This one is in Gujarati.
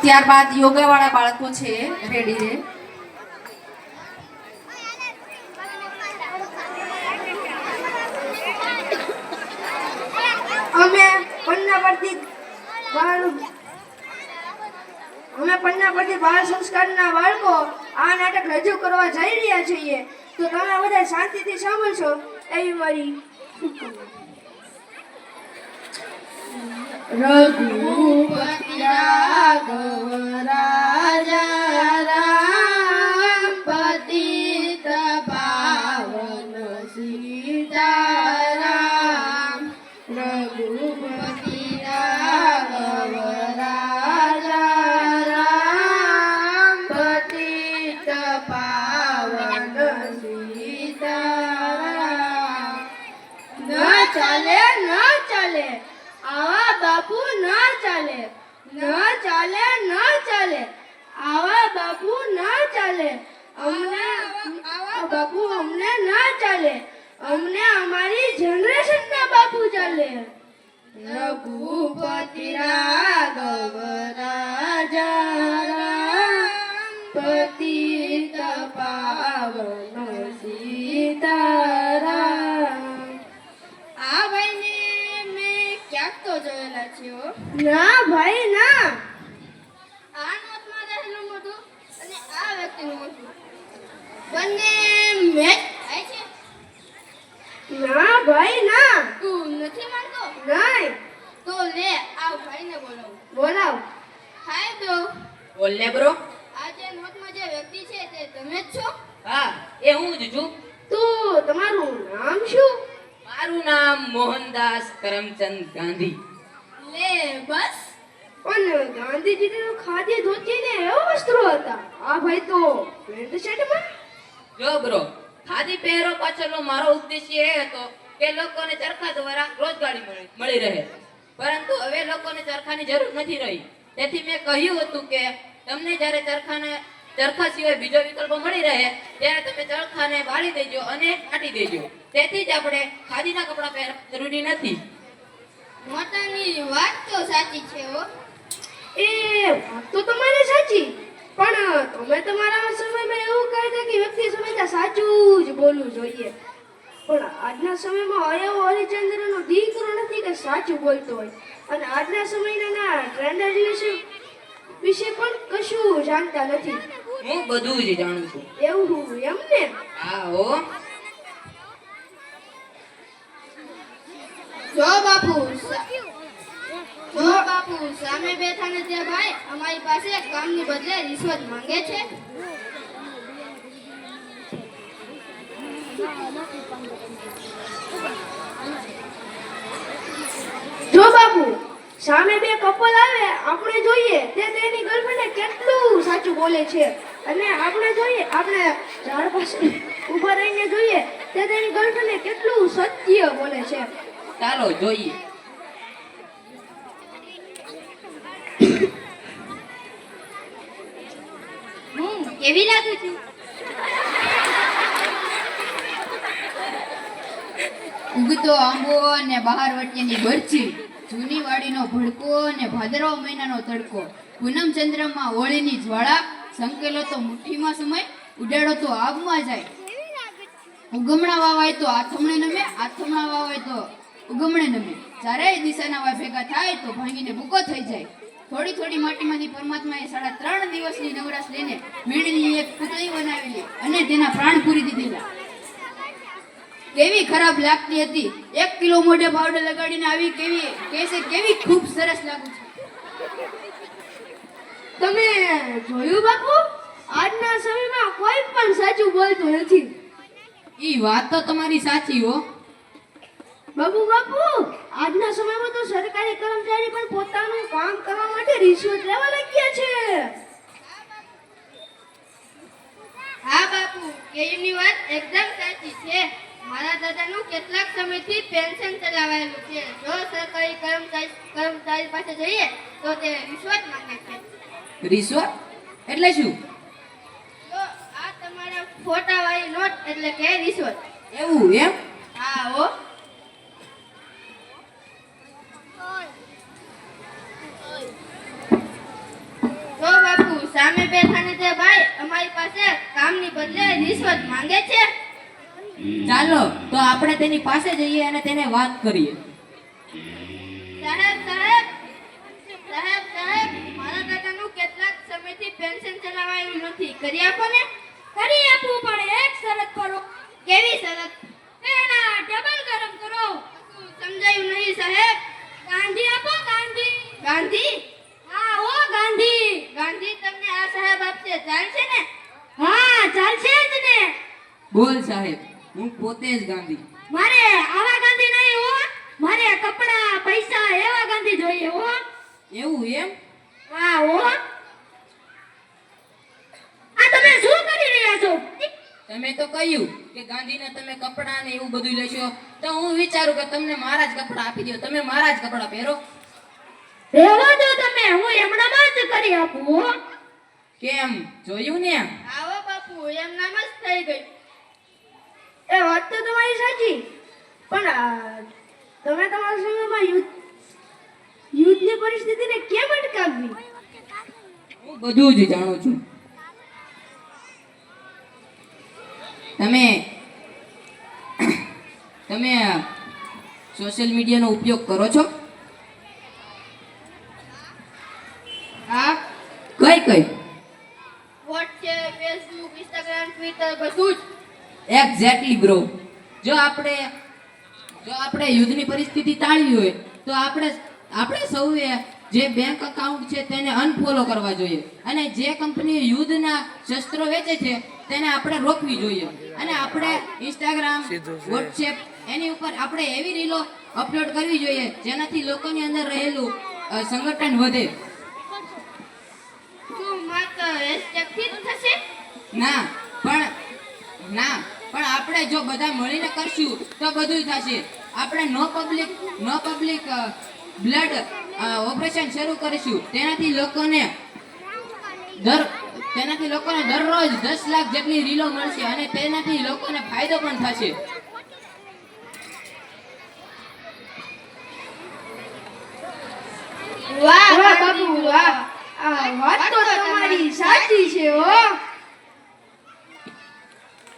ત્યારબાદ યોગા વાળા બાળકો છે રેડી રે અમે પન્ના પરથી બાળ અમે પન્ના પરથી બાળ સંસ્કારના બાળકો આ નાટક રજૂ કરવા જઈ રહ્યા છીએ. તો તમે બધા શાંતિથી સાંભળશો. એવી મારી રઘુપતિ રાઘવ રાજા. ચાલે. ન ચાલે ન ચાલે. આવા બાપુ ન ચાલે. અમને, આવા બાપુ અમને ન ચાલે. અમને અમારી જનરેશન ના બાપુ ચાલે. રઘુપતિ રાઘવ ના ભાઈ ના. આ નોટમાં રહેલું મોઢું અને આ વ્યક્તિનું મોઢું બંને મેચ થાય છે? ના ભાઈ ના. તું નથી માનતો? નહીં. તો લે આ ભાઈને બોલાવ. બોલાવ. હાય બ્રો બોલ લે બ્રો. આ જે નોટમાં જે વ્યક્તિ છે તે તમે જ છો? હા એ હું જ છું. તું તમારું નામ શું? મારું નામ મોહનદાસ કરમચંદ ગાંધી. લે બસ? અને ગાંધીજીને ખાદી ધોતી ને એવા વસ્ત્રો હતા. આ ભાઈ તો પેન્ટ શર્ટમાં જો બ્રો ખાદી પહેરો પાછળનો મારો ઉદ્દેશ્ય એ હતો કે લોકોને ચરખા દ્વારા રોજગારી મળી મળી રહે. પરંતુ હવે લોકોને ચરખાની જરૂર નથી રહી. તેથી મેં કહ્યું હતું કે તમને જ્યારે ચરખાને ચરખા સિવાય બીજો વિકલ્પ મળી રહે ત્યારે તમે ચરખાને બાળી દેજો અને કાઢી દેજો. તેથી જ આપણે ખાદીના કપડાં પહેરવા જરૂરી નથી. માતાની વાત તો સાચી છે હો. એ વાત તો તમારી સાચી. પણ તમે તમારા સમયમાં એવું કહેતા કે વ્યક્તિ સમયતા સાચું જ બોલવું જોઈએ. પણ આજના સમયમાં અયવ હરિચંદ્રનો દીકરો નથી કે સાચું બોલતો હોય. અને આજના સમયના ટ્રેન્ડ વિશે વિશે પણ કશું જાણતા નથી. હું બધું જ જાણું છું. એવું એમ ને હા હો. જો બાપુ જો બાપુ, સામે બેઠા ને તે ભાઈ, અમારી પાસે કામની બદલે રિશ્વત માંગે છે. જો બાપુ, સામે બે કપલ આવે, આપણે જોઈએ, તે તેની ગર્ભને કેટલું સાચું બોલે છે. અને આપણે જોઈએ, આપણે ઝાડ પાસે ઊભા રહીને જોઈએ, તે તેની ગર્લફ્રેન્ડ કેટલું સત્ય બોલે છે. ચાલો જોઈએ હું કેવી લાગુ છું ઉગતો આંબો અને બહાર વચ્ચેની બરછી જૂની વાડીનો ભડકો અને ભાદરવા મહિનાનો તડકો પૂનમ ચંદ્રમાં હોળીની જ્વાળા સંકેલો તો મુઠ્ઠીમાં સમય ઉડાડો તો આગમાં જાય. ઉગમણા વાવાય તો આથમણે નમે આથમણા વાવાય તો ઉગમણે નમે. ચારેય દિશાના વાય ભેગા થાય તો ભાંગીને ભૂકો થઈ જાય. થોડી થોડી માટીમાંથી પરમાત્માએ સાડા ત્રણ દિવસની નવરાશ લઈને મીણની એક પુતળી બનાવેલી અને તેના પ્રાણ પૂરી દીધેલા. કેવી ખરાબ લાગતી હતી. એક કિલો મોઢે પાવડર લગાડીને આવી કેવી કેસે કેવી ખૂબ સરસ લાગુ છે. તમે જોયું બાપુ? આજના સમયમાં કોઈ પણ સાચું બોલતું નથી. એ વાત તો તમારી સાચી હો. બાપુ બાપુ આજના સમયમાં તો સરકારી કર્મચારી પણ પોતાનું કામ કરવા માટે રિશ્વત લેવા લાગ્યા છે. હા બાપુ કેયુની વાત એકદમ સાચી છે. મારા દાદાનું કેટલાક સમયથી પેન્શન ચલાવાયેલું છે. જો સરકારી કર્મચારી કર્મચારી પાસે જઈએ તો તે રિશ્વત માંગે છે. રિશ્વત? એટલે શું? તો આ તમારા ફોટાવાળી નોટ એટલે કે રિશ્વત. એવું એમ? હા હો તો બાપુ સામે બેઠાને તે ભાઈ અમારી પાસે કામની બદલે રિશ્વત માંગે છે. ચાલો તો આપણે તેની પાસે જઈએ અને તેને વાત કરીએ. સાહેબ સાહેબ સાહેબ સાહેબ મારા દાદાનું કેટલાક સમયથી પેન્શન ચલાવાયું નથી. કરી આપો ને. કરી આપવું પણ એક શરત કરો. કેવી શરત? એના ડબલ ગરમ કરો. સમજાયું નહીં સાહેબ. ગાંધી આપો ગાંધી. ગાંધી હા ઓ ગાંધી ગાંધી તમને આ સાહેબ આપશે ચાલશે ને હા ચાલશે જ ને બોલ સાહેબ હું પોતે જ ગાંધી. મારે આવા ગાંધી નહીં હો. મારે કપડા પૈસા એવા ગાંધી જોઈએ હો. એવું એમ? હા હો. આ તમે શું કરી રહ્યા છો? તમે તો કહ્યું કે ગાંધીને તમે કપડાં ને એવું બધું લેશો. તો હું વિચારું કે તમને મારા જ કપડાં આપી દો તમે મારા જ કપડાં પહેરો. રહેવા દો તમે. હું એમનામાં જ કરી આપું હો. કેમ? જોયું ને આવો બાપુ એમનામાં જ થઈ ગઈ એ વાત તો તમારી સાચી. પણ તમે તમારા સમયમાં યુદ્ધ યુદ્ધની પરિસ્થિતિને કેમ અટકાવવી? હું બધું જ જાણું છું. તમે તમે સોશિયલ મીડિયાનો ઉપયોગ કરો છો? હા. કઈ કઈ વોટ્સએપ ફેસબુક ઇન્સ્ટાગ્રામ ટ્વિટર બધું જ એક્ઝેક્ટલી બ્રો જો આપણે જો આપણે યુદ્ધની પરિસ્થિતિ ટાળવી હોય તો આપણે આપણે સૌએ જે બેંક અકાઉન્ટ છે તેને અનફોલો કરવા જોઈએ. અને જે કંપની યુદ્ધના શસ્ત્રો વેચે છે તેને આપણે રોકવી જોઈએ. અને આપણે ઇન્સ્ટાગ્રામ વોટ્સએપ એની ઉપર આપણે એવી રીલો અપલોડ કરવી જોઈએ જેનાથી લોકોની અંદર રહેલું સંગઠન વધે. ના પણ ના. પણ આપણે જો બધા મળીને કરશું તો બધું થશે. આપણે નો પબ્લિક નો પબ્લિક બ્લડ ઓપરેશન શરૂ કરીશું. તેનાથી લોકોને દર, તેનાથી લોકોને દરરોજ દસ લાખ જેટલી રીલો મળશે અને તેનાથી લોકોને ફાયદો પણ થશે. વાહ બાપુ વાહ. વાત તો તમારી સાચી છે, હો.